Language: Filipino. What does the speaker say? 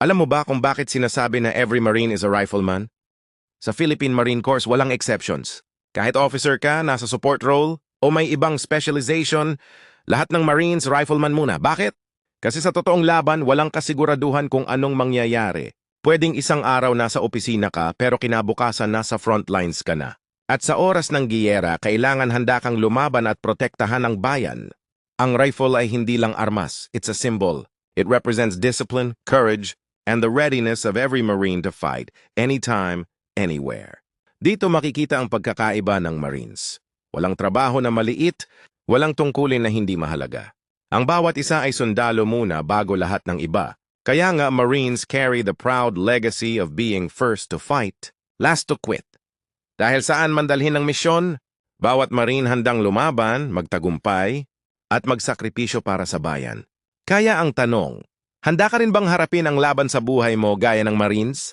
Alam mo ba kung bakit sinasabi na every Marine is a rifleman? Sa Philippine Marine Corps, walang exceptions. Kahit officer ka, nasa support role, o may ibang specialization, lahat ng Marines rifleman muna. Bakit? Kasi sa totoong laban, walang kasiguraduhan kung anong mangyayari. Pwedeng isang araw nasa opisina ka pero kinabukasan nasa front lines ka na. At sa oras ng giyera, kailangan handa kang lumaban at protektahan ang bayan. Ang rifle ay hindi lang armas, it's a symbol. It represents discipline, courage, and the readiness of every Marine to fight, anytime, anywhere. Dito makikita ang pagkakaiba ng Marines. Walang trabaho na maliit, walang tungkulin na hindi mahalaga. Ang bawat isa ay sundalo muna bago lahat ng iba. Kaya nga Marines carry the proud legacy of being first to fight, last to quit. Dahil saan man dalhin ang misyon, bawat Marine handang lumaban, magtagumpay, at magsakripisyo para sa bayan. Kaya ang tanong, handa ka rin bang harapin ang laban sa buhay mo gaya ng Marines?